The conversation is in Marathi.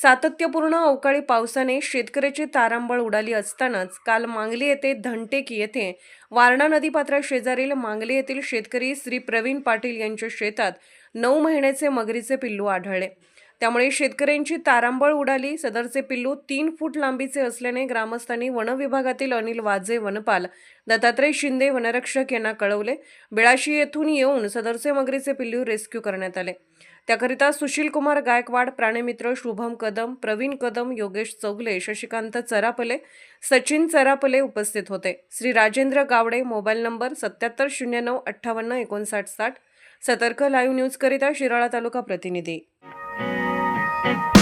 सातत्यपूर्ण अवकाळी पावसाने शेतकऱ्याची तारांबळ उडाली असतानाच काल मांगली येथे धनटेक येथे वारणा नदीपात्रा शेजारील मांगली येथील शेतकरी श्री प्रवीण पाटील यांच्या शेतात नऊ महिन्याचे मगरीचे पिल्लू आढळले. त्यामुळे शेतकऱ्यांची तारांबळ उडाली. सदरचे पिल्लू तीन फूट लांबीचे असल्याने ग्रामस्थांनी वनविभागातील अनिल वाजे वनपाल दत्तात्रय शिंदे वनरक्षक यांना कळवले. बेळाशी येथून येऊन सदरचे मगरीचे पिल्लू रेस्क्यू करण्यात आले. त्याकरिता सुशील कुमार गायकवाड प्राणीमित्र शुभम कदम प्रवीण कदम योगेश चौगले शशिकांत चरापले सचिन चरापले उपस्थित होते. श्री राजेंद्र गावडे मोबाईल नंबर सत्याहत्तर शून्य नऊ अठ्ठावन्न एकोणसाठ साठ सतर्क लाईव्ह न्यूजकरिता शिराळा तालुका प्रतिनिधी. Thank you.